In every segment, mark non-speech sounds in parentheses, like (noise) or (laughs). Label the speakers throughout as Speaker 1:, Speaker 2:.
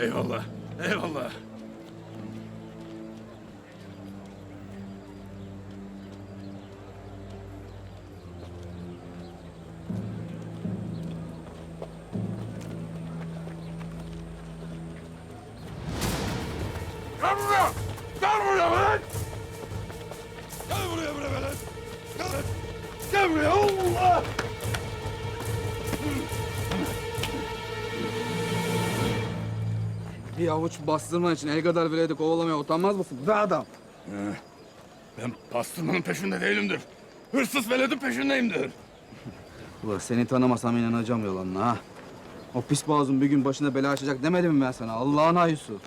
Speaker 1: Eyvallah. Eyvallah. Gel buraya! Gel buraya lan!
Speaker 2: Bir avuç bastırma için el kadar bileydi kovalamaya utanmaz mısın? Be adam.
Speaker 1: Ben pastırmanın peşinde değilimdir. Hırsız veledin peşindeyimdir. (laughs)
Speaker 2: Ulan seni tanımasam inanacağım yalanına ha. O pis boğazın bir gün başına bela açacak demedim mi ben sana? Allah'ın ayısı. (laughs)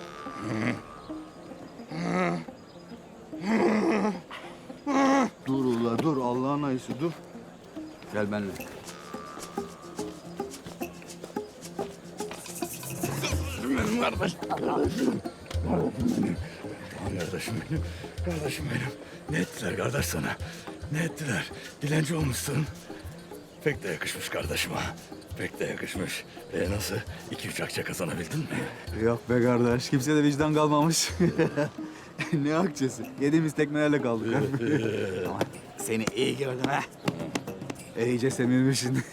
Speaker 2: dur ula dur Allah'ın ayısı dur. Gel benimle.
Speaker 1: Benim kardeşim. Kardeşim. Kardeşim benim. Kardeşim benim. Ne ettiler kardeş sana? Ne ettiler? Dilenci olmuşsun. Pek de yakışmış kardeşime. Pek de yakışmış. E nasıl? İki üç akçe kazanabildin mi?
Speaker 2: Yok be kardeş kimse de vicdan kalmamış. (laughs) ne akçesi? Yediğimiz tekmelerle kaldık. (laughs) Ama seni iyi gördüm ha. İyice semirmişsin.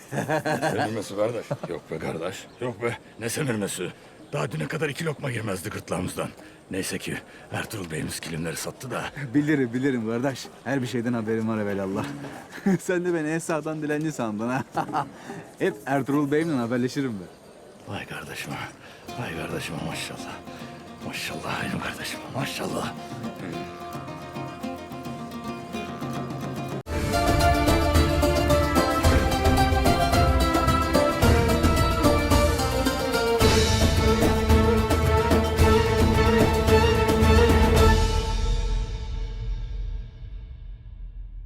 Speaker 1: Semirmesi kardeş. Yok be kardeş. Yok be. Ne semirmesi? Daha düne kadar iki lokma girmezdi gırtlağımızdan. Neyse ki Ertuğrul Bey'imiz kilimleri sattı da.
Speaker 2: bilirim bilirim kardeş. Her bir şeyden haberim var evelallah. (laughs) Sen de beni Esra'dan dilenci sandın ha. (laughs) Hep Ertuğrul Bey'imle haberleşirim ben.
Speaker 1: Vay kardeşime. Vay kardeşime maşallah. Maşallah benim kardeşime maşallah.